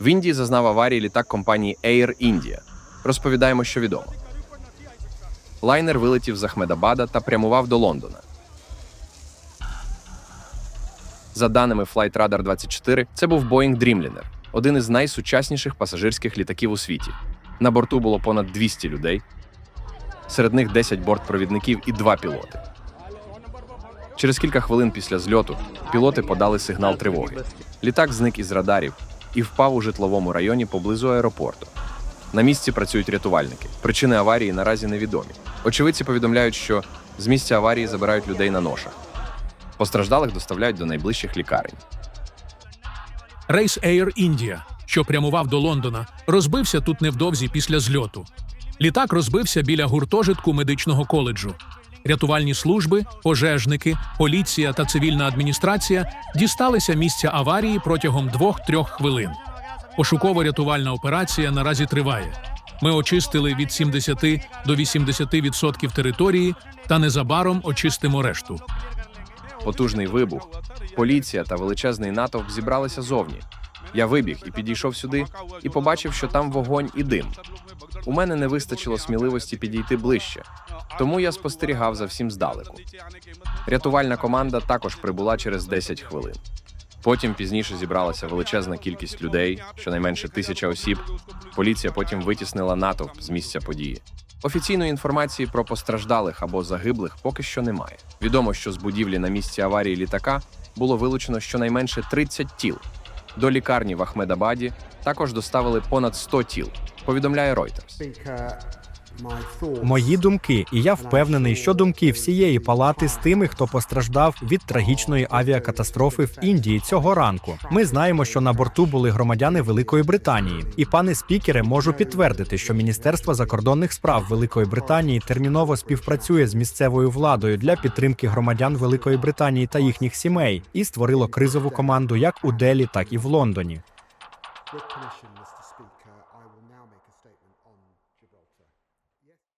В Індії зазнав аварії літак компанії Air India. Розповідаємо, що відомо. Лайнер вилетів з Ахмедабада та прямував до Лондона. За даними Flight Radar 24, це був Boeing Dreamliner, один із найсучасніших пасажирських літаків у світі. На борту було понад 200 людей, серед них 10 бортпровідників і 2 пілоти. Через кілька хвилин після зльоту пілоти подали сигнал тривоги. Літак зник із радарів і впав у житловому районі поблизу аеропорту. На місці працюють рятувальники. Причини аварії наразі невідомі. Очевидці повідомляють, що з місця аварії забирають людей на ношах. Постраждалих доставляють до найближчих лікарень. Рейс Air India, що прямував до Лондона, розбився тут невдовзі після зльоту. Літак розбився біля гуртожитку медичного коледжу. Рятувальні служби, пожежники, поліція та цивільна адміністрація дісталися місця аварії протягом двох-трьох хвилин. Пошуково-рятувальна операція наразі триває. Ми очистили від 70 до 80% території та незабаром очистимо решту. Потужний вибух, поліція та величезний натовп зібралися зовні. Я вибіг і підійшов сюди і побачив, що там вогонь і дим. У мене не вистачило сміливості підійти ближче, тому я спостерігав за всім здалеку. Рятувальна команда також прибула через 10 хвилин. Потім пізніше зібралася величезна кількість людей, щонайменше тисяча осіб. Поліція потім витіснила натовп з місця події. Офіційної інформації про постраждалих або загиблих поки що немає. Відомо, що з будівлі на місці аварії літака було вилучено щонайменше 30 тіл. До лікарні в Ахмедабаді також доставили понад 100 тіл. Повідомляє Reuters. Мої думки, і я впевнений, що думки всієї палати з тими, хто постраждав від трагічної авіакатастрофи в Індії цього ранку. Ми знаємо, що на борту були громадяни Великої Британії. І пане спікере, можу підтвердити, що Міністерство закордонних справ Великої Британії терміново співпрацює з місцевою владою для підтримки громадян Великої Британії та їхніх сімей і створило кризову команду як у Делі, так і в Лондоні. Yes.